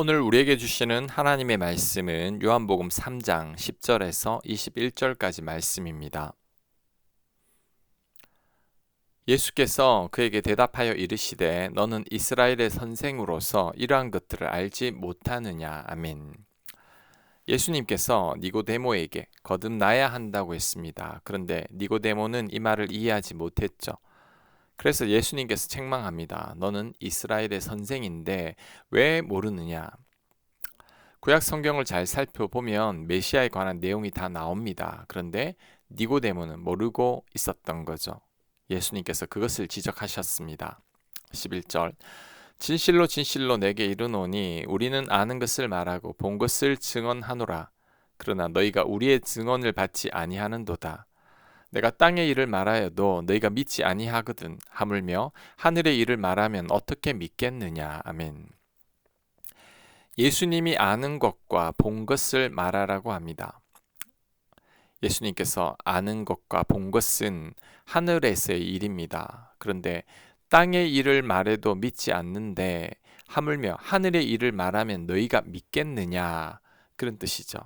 오늘 우리에게 주시는 하나님의 말씀은 요한복음 3장 10절에서 21절까지 말씀입니다. 예수께서 그에게 대답하여 이르시되 너는 이스라엘의 선생으로서 이러한 것들을 알지 못하느냐 아멘. 예수님께서 니고데모에게 거듭나야 한다고 했습니다. 그런데 니고데모는 이 말을 이해하지 못했죠. 그래서 예수님께서 책망합니다. 너는 이스라엘의 선생인데 왜 모르느냐? 구약 성경을 잘 살펴보면 메시아에 관한 내용이 다 나옵니다. 그런데 니고데모는 모르고 있었던 거죠. 예수님께서 그것을 지적하셨습니다. 11절 진실로 진실로 내게 이르노니 우리는 아는 것을 말하고 본 것을 증언하노라. 그러나 너희가 우리의 증언을 받지 아니하는도다. 내가 땅의 일을 말하여도 너희가 믿지 아니하거든 하물며 하늘의 일을 말하면 어떻게 믿겠느냐 아멘. 예수님이 아는 것과 본 것을 말하라고 합니다. 예수님께서 아는 것과 본 것은 하늘에서의 일입니다. 그런데 땅의 일을 말해도 믿지 않는데 하물며 하늘의 일을 말하면 너희가 믿겠느냐 그런 뜻이죠.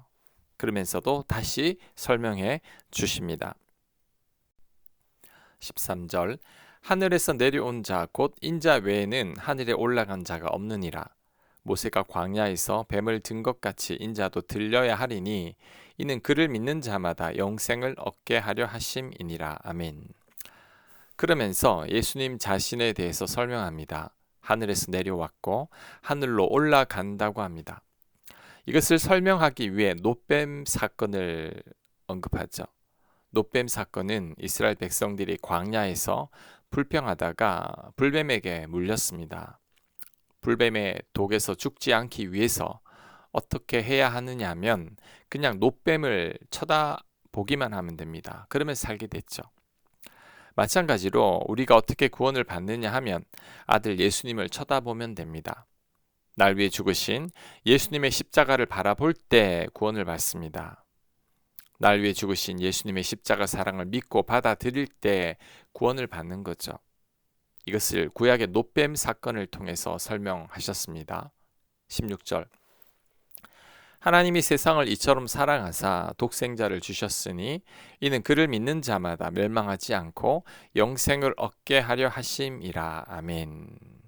그러면서도 다시 설명해 주십니다. 13절 하늘에서 내려온 자 곧 인자 외에는 하늘에 올라간 자가 없느니라 모세가 광야에서 뱀을 든 것 같이 인자도 들려야 하리니 이는 그를 믿는 자마다 영생을 얻게 하려 하심이니라 아멘. 그러면서 예수님 자신에 대해서 설명합니다. 하늘에서 내려왔고 하늘로 올라간다고 합니다. 이것을 설명하기 위해 노뱀 사건을 언급하죠. 노뱀 사건은 이스라엘 백성들이 광야에서 불평하다가 불뱀에게 물렸습니다. 불뱀의 독에서 죽지 않기 위해서 어떻게 해야 하느냐 하면 그냥 노뱀을 쳐다보기만 하면 됩니다. 그러면 살게 됐죠. 마찬가지로 우리가 어떻게 구원을 받느냐 하면 아들 예수님을 쳐다보면 됩니다. 날 위해 죽으신 예수님의 십자가를 바라볼 때 구원을 받습니다. 날 위해 죽으신 예수님의 십자가 사랑을 믿고 받아들일 때 구원을 받는 거죠. 이것을 구약의 노뱀 사건을 통해서 설명하셨습니다. 16절 하나님이 세상을 이처럼 사랑하사 독생자를 주셨으니 이는 그를 믿는 자마다 멸망하지 않고 영생을 얻게 하려 하심이라. 아멘.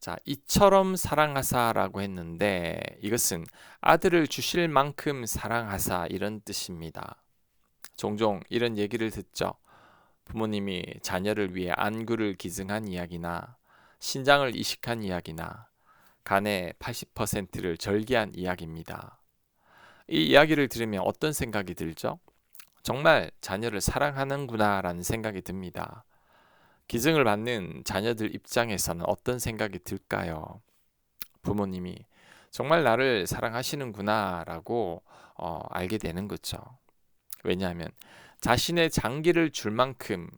자, 이처럼 사랑하사라고 했는데 이것은 아들을 주실 만큼 사랑하사 이런 뜻입니다. 종종 이런 얘기를 듣죠. 부모님이 자녀를 위해 안구를 기증한 이야기나 신장을 이식한 이야기나 간의 80%를 절개한 이야기입니다. 이 이야기를 들으면 어떤 생각이 들죠? 정말 자녀를 사랑하는구나라는 생각이 듭니다. 기증을 받는 자녀들 입장에서는 어떤 생각이 들까요? 부모님이 정말 나를 사랑하시는구나라고 어, 알게 되는 거죠. 왜냐하면 자신의 장기를 줄 만큼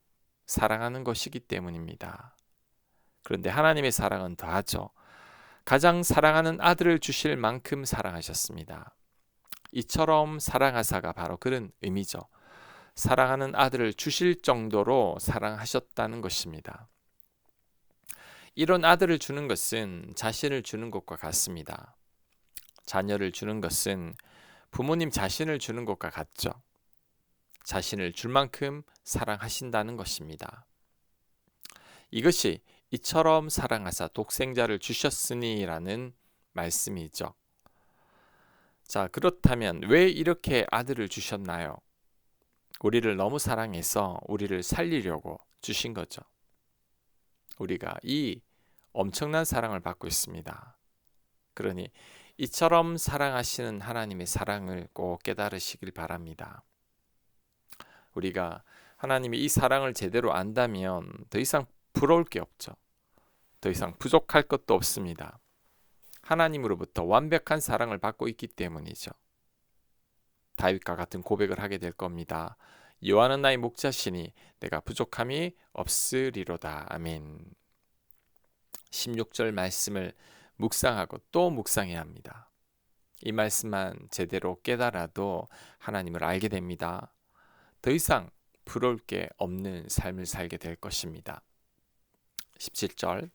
사랑하는 것이기 때문입니다. 그런데 하나님의 사랑은 더하죠. 가장 사랑하는 아들을 주실 만큼 사랑하셨습니다. 이처럼 사랑하사가 바로 그런 의미죠. 사랑하는 아들을 주실 정도로 사랑하셨다는 것입니다. 이런 아들을 주는 것은 자신을 주는 것과 같습니다. 자녀를 주는 것은 부모님 자신을 주는 것과 같죠. 자신을 줄 만큼 사랑하신다는 것입니다. 이것이 이처럼 사랑하사 독생자를 주셨으니라는 말씀이죠. 자, 그렇다면 왜 이렇게 아들을 주셨나요? 우리를 너무 사랑해서 우리를 살리려고 주신 거죠. 우리가 이 엄청난 사랑을 받고 있습니다. 그러니 이처럼 사랑하시는 하나님의 사랑을 꼭 깨달으시길 바랍니다. 우리가 하나님이 이 사랑을 제대로 안다면 더 이상 부러울 게 없죠. 더 이상 부족할 것도 없습니다. 하나님으로부터 완벽한 사랑을 받고 있기 때문이죠. 다윗과 같은 고백을 하게 될 겁니다. 여호와는 나의 목자시니 내가 부족함이 없으리로다. 아멘. 16절 말씀을 묵상하고 또 묵상해야 합니다. 이 말씀만 제대로 깨달아도 하나님을 알게 됩니다. 더 이상 부러울 게 없는 삶을 살게 될 것입니다. 17절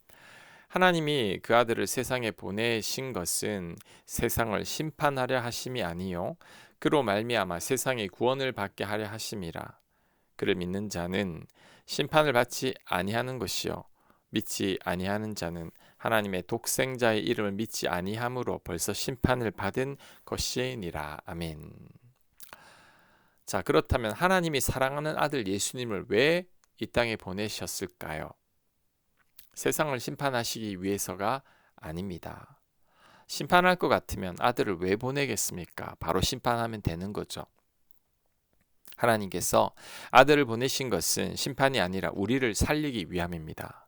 하나님이 그 아들을 세상에 보내신 것은 세상을 심판하려 하심이 아니요 그로 말미암아 세상의 구원을 받게 하려 하심이라 그를 믿는 자는 심판을 받지 아니하는 것이요 믿지 아니하는 자는 하나님의 독생자의 이름을 믿지 아니함으로 벌써 심판을 받은 것이니라 아멘. 자 그렇다면 하나님이 사랑하는 아들 예수님을 왜 이 땅에 보내셨을까요? 세상을 심판하시기 위해서가 아닙니다. 심판할 것 같으면 아들을 왜 보내겠습니까? 바로 심판하면 되는 거죠. 하나님께서 아들을 보내신 것은 심판이 아니라 우리를 살리기 위함입니다.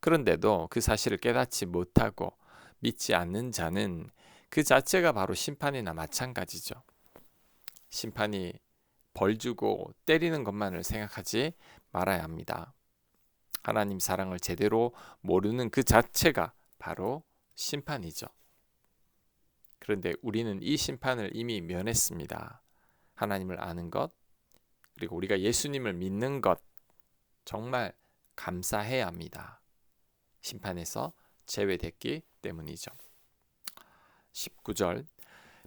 그런데도 그 사실을 깨닫지 못하고 믿지 않는 자는 그 자체가 바로 심판이나 마찬가지죠. 심판이 벌 주고 때리는 것만을 생각하지 말아야 합니다. 하나님 사랑을 제대로 모르는 그 자체가 바로 심판이죠. 그런데 우리는 이 심판을 이미 면했습니다. 하나님을 아는 것, 그리고 우리가 예수님을 믿는 것, 정말 감사해야 합니다. 심판에서 제외됐기 때문이죠. 19절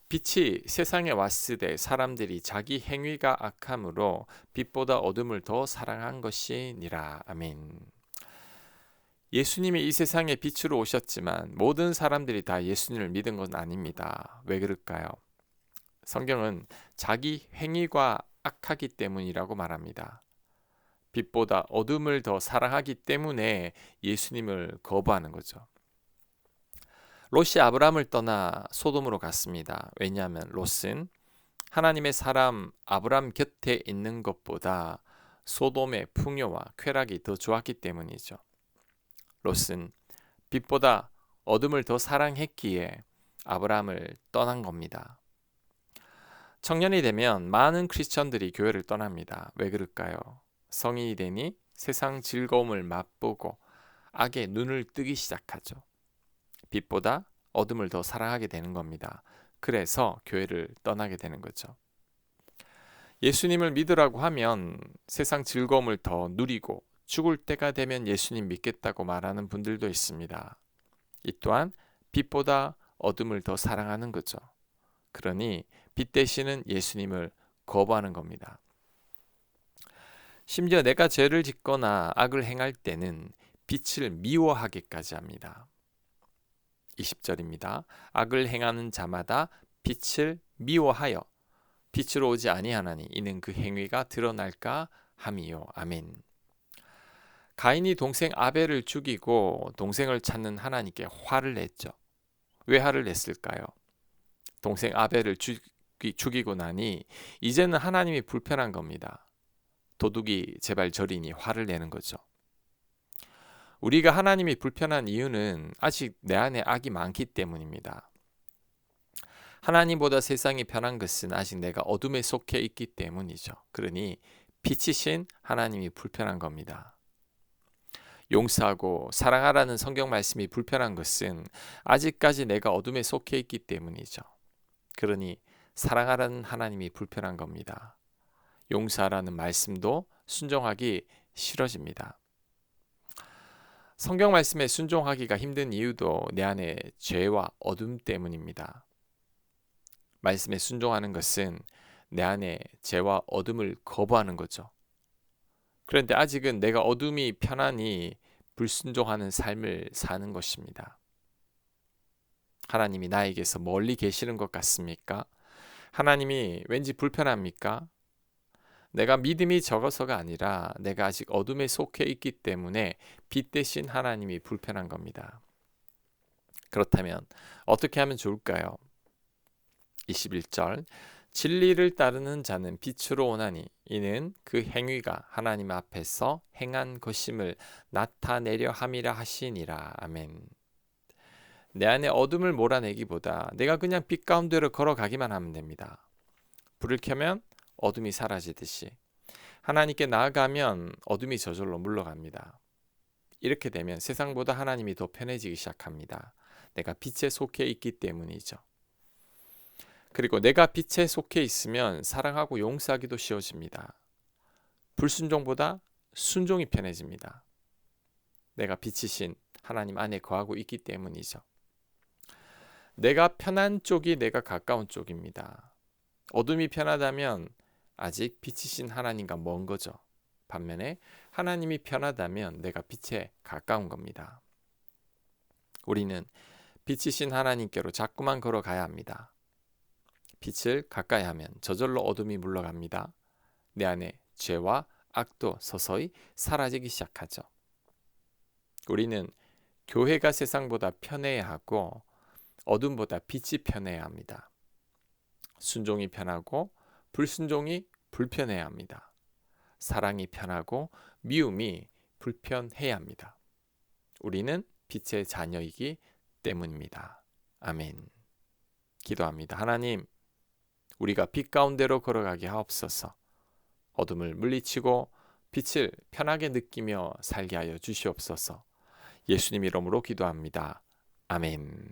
빛이 세상에 왔으되 사람들이 자기 행위가 악함으로 빛보다 어둠을 더 사랑한 것이니라. 아멘. 예수님이 이 세상에 빛으로 오셨지만 모든 사람들이 다 예수님을 믿은 건 아닙니다. 왜 그럴까요? 성경은 자기 행위가 악하기 때문이라고 말합니다. 빛보다 어둠을 더 사랑하기 때문에 예수님을 거부하는 거죠. 롯이 아브라함을 떠나 소돔으로 갔습니다. 왜냐하면 롯은 하나님의 사람 아브라함 곁에 있는 것보다 소돔의 풍요와 쾌락이 더 좋았기 때문이죠. 롯은 빛보다 어둠을 더 사랑했기에 아브라함을 떠난 겁니다. 청년이 되면 많은 크리스천들이 교회를 떠납니다. 왜 그럴까요? 성인이 되니 세상 즐거움을 맛보고 악의 눈을 뜨기 시작하죠. 빛보다 어둠을 더 사랑하게 되는 겁니다. 그래서 교회를 떠나게 되는 거죠. 예수님을 믿으라고 하면 세상 즐거움을 더 누리고 죽을 때가 되면 예수님 믿겠다고 말하는 분들도 있습니다. 이 또한 빛보다 어둠을 더 사랑하는 거죠. 그러니 빛 대신은 예수님을 거부하는 겁니다. 심지어 내가 죄를 짓거나 악을 행할 때는 빛을 미워하기까지 합니다. 20절입니다. 악을 행하는 자마다 빛을 미워하여 빛으로 오지 아니하나니 이는 그 행위가 드러날까 함이요. 아멘. 가인이 동생 아벨을 죽이고 동생을 찾는 하나님께 화를 냈죠. 왜 화를 냈을까요? 동생 아벨을 죽이, 죽이 고 나니 이제는 하나님이 불편한 겁니다. 도둑이 제발 저리니 화를 내는 거죠. 우리가 하나님이 불편한 이유는 아직 내 안에 악이 많기 때문입니다. 하나님보다 세상이 편한 것은 아직 내가 어둠에 속해 있기 때문이죠. 그러니 빛이신 하나님이 불편한 겁니다. 용서하고 사랑하라는 성경 말씀이 불편한 것은 아직까지 내가 어둠에 속해 있기 때문이죠. 그러니 사랑하라는 하나님이 불편한 겁니다. 용서하라는 말씀도 순종하기 싫어집니다. 성경 말씀에 순종하기가 힘든 이유도 내 안에 죄와 어둠 때문입니다. 말씀에 순종하는 것은 내 안에 죄와 어둠을 거부하는 거죠. 그런데 아직은 내가 어둠이 편하니 불순종하는 삶을 사는 것입니다. 하나님이 나에게서 멀리 계시는 것 같습니까? 하나님이 왠지 불편합니까? 내가 믿음이 적어서가 아니라 내가 아직 어둠에 속해 있기 때문에 빛 대신 하나님이 불편한 겁니다. 그렇다면 어떻게 하면 좋을까요? 21절 진리를 따르는 자는 빛으로 오나니 이는 그 행위가 하나님 앞에서 행한 것임을 나타내려 함이라 하시니라. 아멘. 내 안에 어둠을 몰아내기보다 내가 그냥 빛 가운데로 걸어가기만 하면 됩니다. 불을 켜면 어둠이 사라지듯이 하나님께 나아가면 어둠이 저절로 물러갑니다. 이렇게 되면 세상보다 하나님이 더 편해지기 시작합니다. 내가 빛에 속해 있기 때문이죠. 그리고 내가 빛에 속해 있으면 사랑하고 용서하기도 쉬워집니다. 불순종보다 순종이 편해집니다. 내가 빛이신 하나님 안에 거하고 있기 때문이죠. 내가 편한 쪽이 내가 가까운 쪽입니다. 어둠이 편하다면 아직 빛이신 하나님과 먼 거죠. 반면에 하나님이 편하다면 내가 빛에 가까운 겁니다. 우리는 빛이신 하나님께로 자꾸만 걸어가야 합니다. 빛을 가까이 하면 저절로 어둠이 물러갑니다. 내 안에 죄와 악도 서서히 사라지기 시작하죠. 우리는 교회가 세상보다 편해야 하고 어둠보다 빛이 편해야 합니다. 순종이 편하고 불순종이 불편해야 합니다. 사랑이 편하고 미움이 불편해야 합니다. 우리는 빛의 자녀이기 때문입니다. 아멘. 기도합니다. 하나님, 우리가 빛 가운데로 걸어가게 하옵소서. 어둠을 물리치고 빛을 편하게 느끼며 살게 하여 주시옵소서. 예수님 이름으로 기도합니다. 아멘.